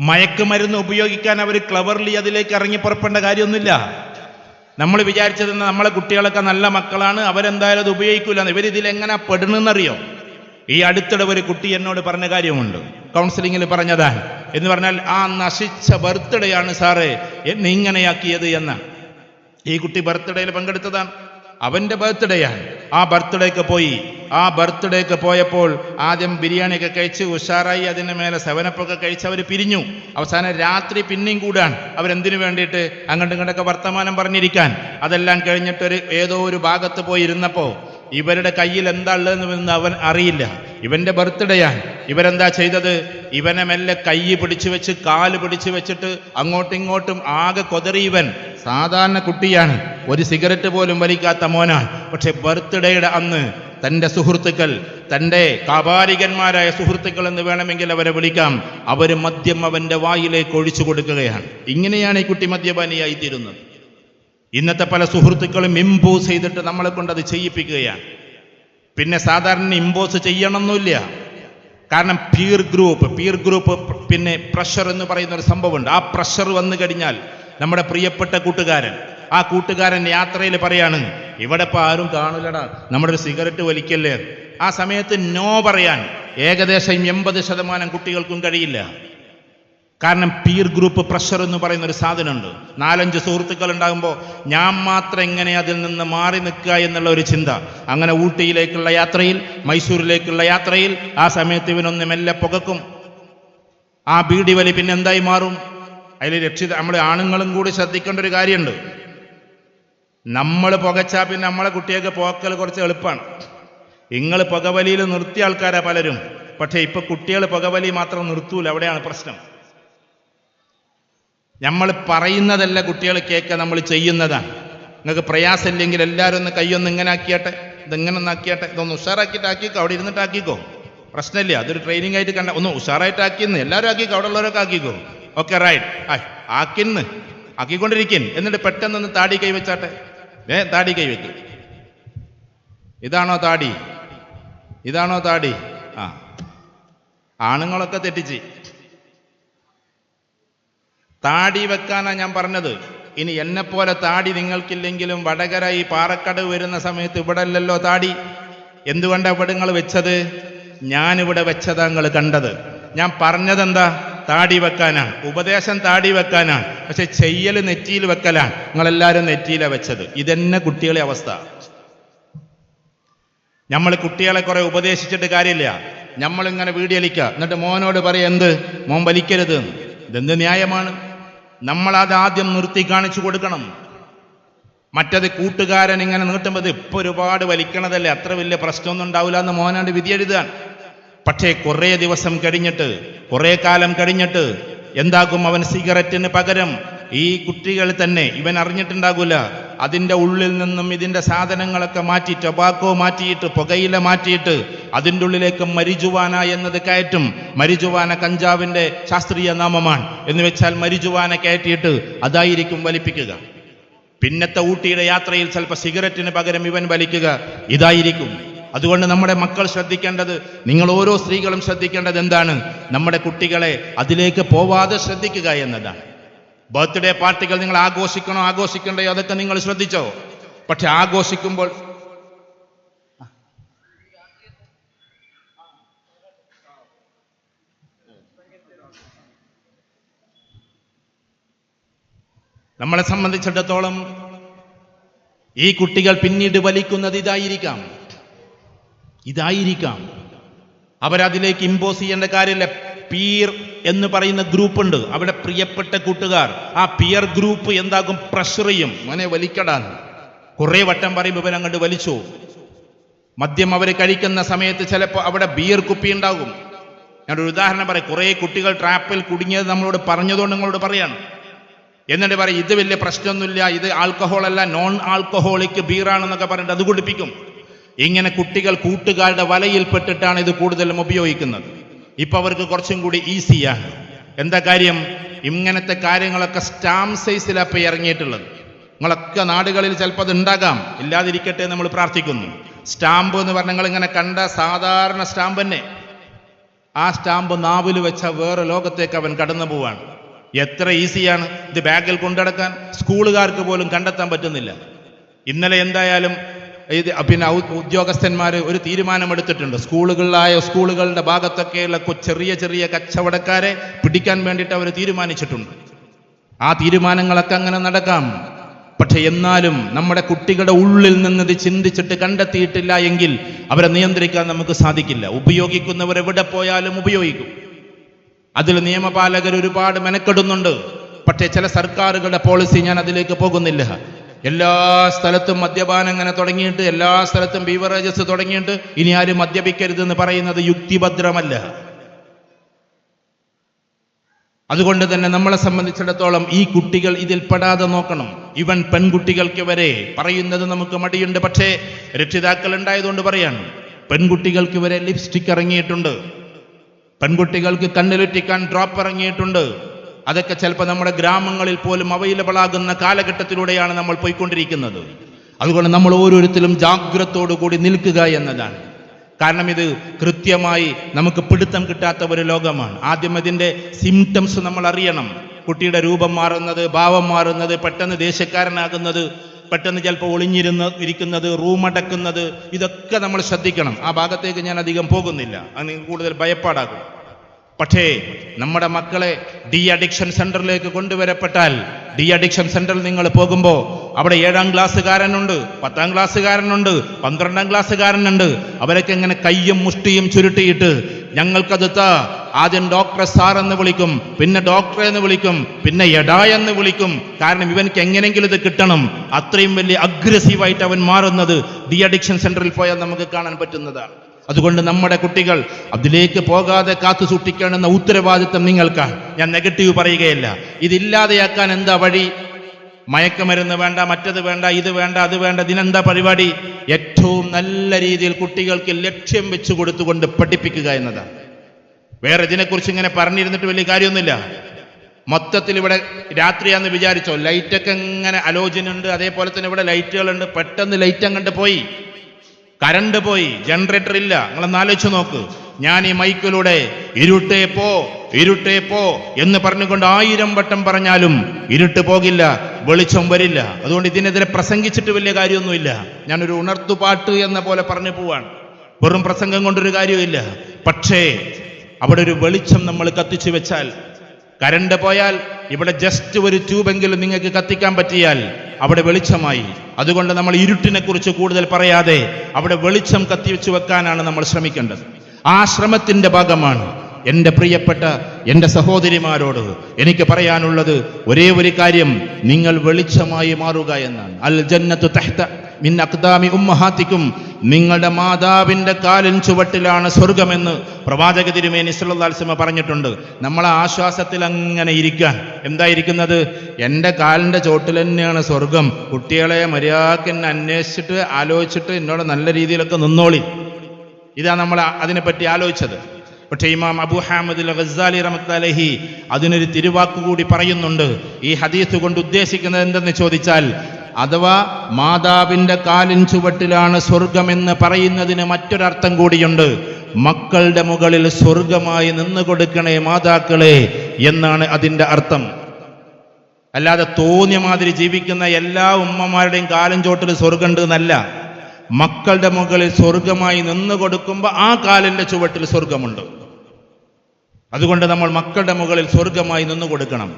മയക്കുമരുന്ന് ഉപയോഗിക്കാൻ അവർ ക്ലവർലി അതിലേക്ക് ഇറങ്ങി പുറപ്പെടേണ്ട കാര്യമൊന്നുമില്ല. നമ്മൾ വിചാരിച്ചത് നമ്മളെ കുട്ടികളൊക്കെ നല്ല മക്കളാണ് അവരെന്തായാലും അത് ഉപയോഗിക്കൂല ഇവരിതിൽ എങ്ങനെ പെടണമെന്നറിയോ ഈ അടുത്തിടെ ഒരു കുട്ടി എന്നോട് പറഞ്ഞ കാര്യമുണ്ട്. കൗൺസിലിങ്ങിൽ പറഞ്ഞതാ. എന്ന് പറഞ്ഞാൽ ആ നശിച്ച ബർത്ത്ഡേ ആണ് സാറേ എന്നെ ഇങ്ങനെയാക്കിയത് എന്ന്. ഈ കുട്ടി ബർത്ത്ഡേയിൽ പങ്കെടുത്തതാണ്. അവന്റെ ബർത്ത്ഡേയാണ്. ആ ബർത്ത്ഡേക്ക് പോയി. ആ ബർത്ത്ഡേക്ക് പോയപ്പോൾ ആദ്യം ബിരിയാണിയൊക്കെ കഴിച്ച് ഉഷാറായി അതിന് മേലെ സെവനപ്പൊക്കെ കഴിച്ച് അവർ പിരിഞ്ഞു. അവസാനം രാത്രി പിന്നെയും കൂടാണ്. അവരെന്തിനു വേണ്ടിയിട്ട് അങ്ങോട്ടും ഇങ്ങോട്ടൊക്കെ വർത്തമാനം പറഞ്ഞിരിക്കാൻ? അതെല്ലാം കഴിഞ്ഞിട്ട് ഒരു ഏതോ ഒരു ഭാഗത്ത് പോയി ഇരുന്നപ്പോൾ ഇവരുടെ കയ്യിൽ എന്താ ഉള്ളതെന്ന് അവൻ അറിയില്ല. ഇവന്റെ ബർത്ത്ഡേയാണ്. ഇവരെന്താ ചെയ്തത്? ഇവനെ മെല്ലെ കൈ പിടിച്ചു വെച്ച് കാൽ പിടിച്ചു വെച്ചിട്ട് അങ്ങോട്ടും ഇങ്ങോട്ടും ആകെ കൊതറി ഇവൻ. സാധാരണ കുട്ടിയാണ്. ഒരു സിഗരറ്റ് പോലും വലിക്കാത്ത മോനാണ്. പക്ഷെ ബർത്ത്ഡേയുടെ അന്ന് തന്റെ സുഹൃത്തുക്കൾ തന്റെ കാപാരികന്മാരായ സുഹൃത്തുക്കൾ എന്ന് വേണമെങ്കിൽ അവരെ വിളിക്കാം. അവർ മദ്യം അവന്റെ വായിലേക്ക് ഒഴിച്ചു കൊടുക്കുകയാണ്. ഇങ്ങനെയാണ് ഈ കുട്ടി മദ്യപാനിയായി തീരുന്നത്. ഇന്നത്തെ പല സുഹൃത്തുക്കളും ഇമ്പോസ് ചെയ്തിട്ട് നമ്മളെ കൊണ്ട് അത് ചെയ്യിപ്പിക്കുകയാണ്. പിന്നെ സാധാരണ ഇമ്പോസ് ചെയ്യണമെന്നില്ല കാരണം പീർ ഗ്രൂപ്പ് പീർ ഗ്രൂപ്പ് പിന്നെ പ്രഷർ എന്ന് പറയുന്ന ഒരു സംഭവമുണ്ട്. ആ പ്രഷർ വന്നു കഴിഞ്ഞാൽ നമ്മുടെ പ്രിയപ്പെട്ട കൂട്ടുകാരൻ ആ കൂട്ടുകാരൻ യാത്രയിൽ പറയാണ് ഇവിടെ ഇപ്പൊ ആരും കാണില്ലടാ നമ്മുടെ ഒരു സിഗരറ്റ് വലിക്കല്ലേ? ആ സമയത്ത് നോ പറയാൻ ഏകദേശം എൺപത് ശതമാനം കുട്ടികൾക്കും കഴിയില്ല. കാരണം പീർ ഗ്രൂപ്പ് പ്രഷർ എന്ന് പറയുന്ന ഒരു സാധനമുണ്ട്. നാലഞ്ച് സുഹൃത്തുക്കൾ ഉണ്ടാകുമ്പോൾ ഞാൻ മാത്രം എങ്ങനെ അതിൽ നിന്ന് മാറി നിൽക്കുക എന്നുള്ള ഒരു ചിന്ത. അങ്ങനെ ഊട്ടിയിലേക്കുള്ള യാത്രയിൽ മൈസൂരിലേക്കുള്ള യാത്രയിൽ ആ സമയത്ത് ഇവനൊന്ന് മെല്ലെ പുകക്കും. ആ ബീഡി വലി പിന്നെ എന്തായി മാറും? അതിൽ രക്ഷിത നമ്മുടെ ആണുങ്ങളും കൂടി ശ്രദ്ധിക്കേണ്ട ഒരു കാര്യമുണ്ട്. നമ്മൾ പുകച്ചാൽ പിന്നെ നമ്മളെ കുട്ടിയൊക്കെ പോക്കൽ കുറച്ച് എളുപ്പമാണ് നിങ്ങൾ പുകവലിയിൽ നിർത്തിയ ആൾക്കാരാ പലരും. പക്ഷേ ഇപ്പൊ കുട്ടികൾ പുകവലി മാത്രം നിർത്തൂല. അവിടെയാണ് പ്രശ്നം. നമ്മൾ പറയുന്നതല്ല കുട്ടികൾ കേൾക്കുക നമ്മൾ ചെയ്യുന്നതാണ്. നിങ്ങൾക്ക് പ്രയാസമില്ലെങ്കിൽ എല്ലാവരും ഒന്ന് കൈയൊന്ന് ഇങ്ങനെ ആക്കിയാട്ടെ ഇതിങ്ങനെ ഒന്ന് ആക്കിയാട്ടെ ഇതൊന്ന് ഉഷാറാക്കിയിട്ട് ആക്കിക്കോ അവിടെ ഇരുന്നിട്ട് ആക്കിക്കോ. പ്രശ്നമില്ല അതൊരു ട്രെയിനിങ് ആയിട്ട് കണ്ട ഒന്ന് ഉഷാറായിട്ട് ആക്കിന്ന് എല്ലാവരും ആക്കിക്കോ അവിടെ ഉള്ളവരൊക്കെ ആക്കിക്കോ. ഓക്കെ റൈറ്റ് ആ ആക്കിന്ന് ആക്കിക്കൊണ്ടിരിക്കും എന്നിട്ട് പെട്ടെന്ന് ഒന്ന് താടി കൈവച്ചാട്ടെ ഏ താടി കൈ വെക്കും. ഇതാണോ താടി? ഇതാണോ താടി? ആ. ആണുങ്ങളൊക്കെ തെറ്റിച്ച്. താടി വെക്കാനാണ് ഞാൻ പറഞ്ഞത്. ഇനി എന്നെ പോലെ താടി നിങ്ങൾക്കില്ലെങ്കിലും വടകര ഈ പാറക്കടവ് വരുന്ന സമയത്ത് ഇവിടെ അല്ലല്ലോ താടി. എന്തുകൊണ്ടാ ഇവിടെ നിങ്ങൾ വെച്ചത്? ഞാനിവിടെ വെച്ചതാ നിങ്ങൾ കണ്ടത്. ഞാൻ പറഞ്ഞതെന്താ? താടി വെക്കാനാണ് ഉപദേശം താടി വെക്കാനാണ് പക്ഷെ ചെയ്യൽ നെറ്റിയിൽ വെക്കലാണ് നിങ്ങളെല്ലാവരും നെറ്റിയിലാ വെച്ചത്. ഇതെന്നെ കുട്ടികളെ അവസ്ഥ. നമ്മൾ കുട്ടികളെ കുറെ ഉപദേശിച്ചിട്ട് കാര്യമില്ല. നമ്മളിങ്ങനെ വീടിയലിക്കുക എന്നിട്ട് മോനോട് പറയാം എന്ത്? മോൻ വലിക്കരുത്. ഇതെന്ത് ന്യായമാണ്? നമ്മളത് ആദ്യം നിർത്തി കാണിച്ചു കൊടുക്കണം. മറ്റത് കൂട്ടുകാരൻ ഇങ്ങനെ നീട്ടുമ്പോൾ ഇപ്പൊ ഒരുപാട് വലിക്കണതല്ലേ? അത്ര വലിയ പ്രശ്നമൊന്നും ഉണ്ടാവില്ല എന്ന് മോനാണ്ട് വിധി എഴുതാൻ പക്ഷേ കുറേ ദിവസം കഴിഞ്ഞിട്ട് കുറേ കാലം കഴിഞ്ഞിട്ട് എന്താകും അവൻ സിഗരറ്റിന് പകരം? ഈ കുട്ടികൾ തന്നെ ഇവൻ അറിഞ്ഞിട്ടുണ്ടാകൂല. അതിന്റെ ഉള്ളിൽ നിന്നും ഇതിന്റെ സാധനങ്ങളൊക്കെ മാറ്റി ടൊബാക്കോ മാറ്റിയിട്ട് പുകയില മാറ്റിയിട്ട് അതിന്റെ ഉള്ളിലേക്ക് മരിജുവാന എന്നത് കയറ്റും. മരിജുവാന കഞ്ചാവിന്റെ ശാസ്ത്രീയ നാമമാണ്. എന്ന് വെച്ചാൽ മരിജുവാന കയറ്റിയിട്ട് അതായിരിക്കും വലിപ്പിക്കുക. പിന്നത്തെ ഊട്ടിയുടെ യാത്രയിൽ ചിലപ്പോൾ സിഗരറ്റിന് പകരം ഇവൻ വലിക്കുക. ഇതായിരിക്കും. അതുകൊണ്ട് നമ്മുടെ മക്കൾ ശ്രദ്ധിക്കേണ്ടത് നിങ്ങൾ ഓരോ സ്ത്രീകളും ശ്രദ്ധിക്കേണ്ടത് എന്താണ്? നമ്മുടെ കുട്ടികളെ അതിലേക്ക് പോവാതെ ശ്രദ്ധിക്കുക എന്നതാണ്. ബർത്ത്ഡേ പാർട്ടികൾ നിങ്ങൾ ആഘോഷിക്കണോ ആഘോഷിക്കണ്ടയോ? അതൊക്കെ നിങ്ങൾ ശ്രദ്ധിച്ചോ? പക്ഷെ ആഘോഷിക്കുമ്പോൾ നമ്മളെ സംബന്ധിച്ചിടത്തോളം ഈ കുട്ടികൾ പിന്നീട് വലിക്കുന്നത് ഇതായിരിക്കാം. ഇതായിരിക്കാം. അവരതിലേക്ക് ഇമ്പോസ് ചെയ്യേണ്ട കാര്യമില്ല. പീർ എന്ന് പറയുന്ന ഗ്രൂപ്പ് ഉണ്ട്. അവിടെ പ്രിയപ്പെട്ട കൂട്ടുകാർ. ആ പിയർ ഗ്രൂപ്പ് എന്താകും? പ്രഷർ ചെയ്യും. മോനെ വലിക്കടാന്ന്. കുറേ വട്ടം പറയുമ്പോൾ ഇവൻ അങ്ങോട്ട് വലിച്ചു. മദ്യം അവർ കഴിക്കുന്ന സമയത്ത് ചിലപ്പോൾ അവിടെ ബിയർ കുപ്പി ഉണ്ടാകും. ഞാനൊരു ഉദാഹരണം പറയാം. കുറേ കുട്ടികൾ ട്രാപ്പിൽ കുടുങ്ങിയത് നമ്മളോട് പറഞ്ഞതുകൊണ്ട് നിങ്ങളോട് പറയാണ്. എന്നിട്ട് പറയും ഇത് വലിയ പ്രശ്നമൊന്നുമില്ല ഇത് ആൽക്കഹോൾ അല്ല നോൺ ആൽക്കഹോളിക് ബീറാണെന്നൊക്കെ പറഞ്ഞിട്ട് അത് കുടിപ്പിക്കും. ഇങ്ങനെ കുട്ടികൾ കൂട്ടുകാരുടെ വലയിൽപ്പെട്ടിട്ടാണ് ഇത് കൂടുതലും ഉപയോഗിക്കുന്നത്. ഇപ്പൊ അവർക്ക് കുറച്ചും കൂടി ഈസിയാണ് എന്താ കാര്യം? ഇങ്ങനത്തെ കാര്യങ്ങളൊക്കെ സ്റ്റാമ്പ് സൈസിലാണ് ഇപ്പൊ ഇറങ്ങിയിട്ടുള്ളത്. നിങ്ങളൊക്കെ നാടുകളിൽ ചിലപ്പോൾ അത് ഉണ്ടാകാം. ഇല്ലാതിരിക്കട്ടെ നമ്മൾ പ്രാർത്ഥിക്കുന്നു. സ്റ്റാമ്പ് എന്ന് പറഞ്ഞാൽ നിങ്ങൾ ഇങ്ങനെ കണ്ട സാധാരണ സ്റ്റാമ്പ് തന്നെ. ആ സ്റ്റാമ്പ് നാവിൽ വെച്ച വേറെ ലോകത്തേക്ക് അവൻ കടന്നു പോവാണ് എത്ര ഈസിയാണ് ഇത് ബാഗിൽ കൊണ്ടടക്കാൻ? സ്കൂളുകാർക്ക് പോലും കണ്ടെത്താൻ പറ്റുന്നില്ല. ഇന്നലെ എന്തായാലും ഇത് പിന്നെ ഉദ്യോഗസ്ഥന്മാർ ഒരു തീരുമാനമെടുത്തിട്ടുണ്ട്. സ്കൂളുകളിലായ സ്കൂളുകളുടെ ഭാഗത്തൊക്കെയുള്ള ചെറിയ ചെറിയ കച്ചവടക്കാരെ പിടിക്കാൻ വേണ്ടിയിട്ട് അവർ തീരുമാനിച്ചിട്ടുണ്ട്. ആ തീരുമാനങ്ങളൊക്കെ അങ്ങനെ നടക്കാം. പക്ഷെ എന്നാലും നമ്മുടെ കുട്ടികളുടെ ഉള്ളിൽ നിന്ന് ഇത് ചിന്തിച്ചിട്ട് കണ്ടെത്തിയിട്ടില്ല എങ്കിൽ അവരെ നിയന്ത്രിക്കാൻ നമുക്ക് സാധിക്കില്ല. ഉപയോഗിക്കുന്നവർ എവിടെ പോയാലും ഉപയോഗിക്കും. അതിൽ നിയമപാലകർ ഒരുപാട് മെനക്കെടുന്നുണ്ട്. പക്ഷേ ചില സർക്കാരുകളുടെ പോളിസി ഞാൻ അതിലേക്ക് പോകുന്നില്ല. എല്ലാ സ്ഥലത്തും മദ്യപാനം അങ്ങനെ തുടങ്ങിയിട്ട് എല്ലാ സ്ഥലത്തും ബീവറേജസ് തുടങ്ങിയിട്ട് ഇനി ആരും മദ്യപിക്കരുതെന്ന് പറയുന്നത് യുക്തിഭദ്രമല്ല. അതുകൊണ്ട് തന്നെ നമ്മളെ സംബന്ധിച്ചിടത്തോളം ഈ കുട്ടികൾ ഇതിൽ പെടാതെ നോക്കണം. ഇവൻ പെൺകുട്ടികൾക്ക് വരെ പറയുന്നത് നമുക്ക് മടിയുണ്ട്. പക്ഷേ രക്ഷിതാക്കൾ ഉണ്ടായതുകൊണ്ട് പറയാണ് പെൺകുട്ടികൾക്ക് വരെ ലിപ്സ്റ്റിക് ഇറങ്ങിയിട്ടുണ്ട്. പെൺകുട്ടികൾക്ക് കണ്ണിലുറ്റിക്കാൻ ഡ്രോപ്പ് ഇറങ്ങിയിട്ടുണ്ട്. അതൊക്കെ ചിലപ്പോൾ നമ്മുടെ ഗ്രാമങ്ങളിൽ പോലും അവൈലബിൾ ആകുന്ന കാലഘട്ടത്തിലൂടെയാണ് നമ്മൾ പോയിക്കൊണ്ടിരിക്കുന്നത്. അതുകൊണ്ട് നമ്മൾ ഓരോരുത്തരും കൂടി നിൽക്കുക എന്നതാണ്. കാരണം ഇത് കൃത്യമായി നമുക്ക് പിടുത്തം കിട്ടാത്ത ഒരു ലോകമാണ്. ആദ്യം ഇതിന്റെ സിംറ്റംസ് നമ്മൾ അറിയണം. കുട്ടിയുടെ രൂപം മാറുന്നത് ഭാവം മാറുന്നത് പെട്ടെന്ന് ദേഷ്യക്കാരനാകുന്നത് പെട്ടെന്ന് ചിലപ്പോൾ ഒളിഞ്ഞിരുന്ന് ഇരിക്കുന്നത് റൂമടക്കുന്നത് ഇതൊക്കെ നമ്മൾ ശ്രദ്ധിക്കണം. ആ ഭാഗത്തേക്ക് ഞാൻ അധികം പോകുന്നില്ല. അത് കൂടുതൽ ഭയപ്പാടാകും. പക്ഷേ നമ്മുടെ മക്കളെ ഡി അഡിക്ഷൻ സെന്ററിലേക്ക് കൊണ്ടുവരപ്പെട്ടാൽ ഡി അഡിക്ഷൻ സെന്ററിൽ നിങ്ങൾ പോകുമ്പോൾ അവിടെ ഏഴാം ക്ലാസ്സുകാരനുണ്ട് പത്താം ക്ലാസ്സുകാരനുണ്ട് പന്ത്രണ്ടാം ക്ലാസ്സുകാരനുണ്ട്. അവരൊക്കെ ഇങ്ങനെ കയ്യും മുഷ്ടിയും ചുരുട്ടിയിട്ട് ഞങ്ങൾക്കത് ആദ്യം ഡോക്ടറെ സാർ എന്ന് വിളിക്കും പിന്നെ ഡോക്ടറെ എന്ന് വിളിക്കും പിന്നെ എടാ എന്ന് വിളിക്കും. കാരണം ഇവനക്ക് എങ്ങനെങ്കിലും ഇത് കിട്ടണം. അത്രയും വലിയ അഗ്രസീവായിട്ട് അവൻ മാറുന്നത് ഡി അഡിക്ഷൻ സെന്ററിൽ പോയാൽ നമുക്ക് കാണാൻ പറ്റുന്നതാണ്. അതുകൊണ്ട് നമ്മുടെ കുട്ടികൾ അതിലേക്ക് പോകാതെ കാത്തു സൂക്ഷിക്കണമെന്ന ഉത്തരവാദിത്തം നിങ്ങൾക്കാണ്. ഞാൻ നെഗറ്റീവ് പറയുകയല്ല. ഇതില്ലാതെയാക്കാൻ എന്താ വഴി? മയക്കുമരുന്ന് വേണ്ട മറ്റത് വേണ്ട ഇത് വേണ്ട അത് വേണ്ട ഇതിനെന്താ പരിപാടി? ഏറ്റവും നല്ല രീതിയിൽ കുട്ടികൾക്ക് ലക്ഷ്യം വെച്ചു കൊടുത്തുകൊണ്ട് പഠിപ്പിക്കുക എന്നതാണ്. വേറെ ഇതിനെക്കുറിച്ച് ഇങ്ങനെ പറഞ്ഞിരുന്നിട്ട് വലിയ കാര്യമൊന്നുമില്ല. മൊത്തത്തിൽ ഇവിടെ രാത്രിയാന്ന് വിചാരിച്ചോ ലൈറ്റൊക്കെ ഇങ്ങനെ അലോചനുണ്ട് അതേപോലെ തന്നെ ഇവിടെ ലൈറ്റുകളുണ്ട് പെട്ടെന്ന് ലൈറ്റ് അങ്ങോട്ട് പോയി. കരണ്ട് പോയി ജനറേറ്റർ ഇല്ല. നിങ്ങളൊന്ന് ആലോചിച്ച് നോക്ക്. ഞാൻ ഈ മൈക്കിലൂടെ ഇരുട്ടേ പോ ഇരുട്ടേ പോ എന്ന് പറഞ്ഞുകൊണ്ട് ആയിരം വട്ടം പറഞ്ഞാലും ഇരുട്ട് പോകില്ല വെളിച്ചം വരില്ല. അതുകൊണ്ട് ഇതിനെതിരെ പ്രസംഗിച്ചിട്ട് വലിയ കാര്യമൊന്നുമില്ല. ഞാനൊരു ഉണർത്തുപാട്ട് എന്ന പോലെ പറഞ്ഞു പോവാണ്. വെറും പ്രസംഗം കൊണ്ടൊരു കാര്യമില്ല പക്ഷേ അവിടെ ഒരു വെളിച്ചം നമ്മൾ കത്തിച്ചു വെച്ചാൽ കരണ്ട് പോയാൽ ഇവിടെ ജസ്റ്റ് ഒരു ട്യൂബെങ്കിലും നിങ്ങൾക്ക് കത്തിക്കാൻ പറ്റിയാൽ അവിടെ വെളിച്ചമായി. അതുകൊണ്ട് നമ്മൾ ഇരുട്ടിനെ കുറിച്ച് കൂടുതൽ പറയാതെ അവിടെ വെളിച്ചം കത്തിവെച്ച് വെക്കാനാണ് നമ്മൾ ശ്രമിക്കേണ്ടത്. ആ ശ്രമത്തിന്റെ ഭാഗമാണ് എന്റെ പ്രിയപ്പെട്ട എന്റെ സഹോദരിമാരോട് എനിക്ക് പറയാനുള്ളത് ഒരേ ഒരു കാര്യം നിങ്ങൾ വെളിച്ചമായി മാറുക എന്നാണ്. അൽ ജന്നത്തു തഹ്ത മിൻ അക്താമി ഉമ്മഹാത്തിക്കും നിങ്ങളുടെ മാതാവിന്റെ കാലിൻ ചുവട്ടിലാണ് സ്വർഗമെന്ന് പ്രവാചക തിരുമേനി സല്ലാസ്മ പറഞ്ഞിട്ടുണ്ട്. നമ്മളെ ആശ്വാസത്തിൽ അങ്ങനെ ഇരിക്കാൻ എന്തായിരിക്കുന്നത്? എന്റെ കാലിന്റെ ചോട്ടിൽ തന്നെയാണ് സ്വർഗം. കുട്ടികളെ മര്യാദയ്ക്ക് എന്നെ അന്വേഷിച്ചിട്ട് ആലോചിച്ചിട്ട് എന്നോട് നല്ല രീതിയിലൊക്കെ നിന്നോളി. ഇതാ നമ്മൾ അതിനെപ്പറ്റി ആലോചിച്ചത്. പക്ഷേ ഇമാം അബു ഹാമദ് ഗസാലി റമത്തലഹി അതിനൊരു തിരുവാക്ക് കൂടി പറയുന്നുണ്ട്. ഈ ഹദീസ് കൊണ്ട് ഉദ്ദേശിക്കുന്നത് എന്തെന്ന് ചോദിച്ചാൽ അഥവാ മാതാവിന്റെ കാലിൻ ചുവട്ടിലാണ് സ്വർഗമെന്ന് പറയുന്നതിന് മറ്റൊരർത്ഥം കൂടിയുണ്ട്. മക്കളുടെ മുകളിൽ സ്വർഗമായി നിന്നു കൊടുക്കണേ മാതാക്കളെ എന്നാണ് അതിന്റെ അർത്ഥം. അല്ലാതെ തോന്നിയ മാതിരി ജീവിക്കുന്ന എല്ലാ ഉമ്മമാരുടെയും കാലം ചോട്ടിൽ സ്വർഗമുണ്ട് എന്നല്ല മക്കളുടെ മുകളിൽ സ്വർഗമായി നിന്നു കൊടുക്കുമ്പോൾ ആ കാലിന്റെ ചുവട്ടിൽ സ്വർഗമുണ്ട്. അതുകൊണ്ട് നമ്മൾ മക്കളുടെ മുകളിൽ സ്വർഗമായി നിന്നു കൊടുക്കണം.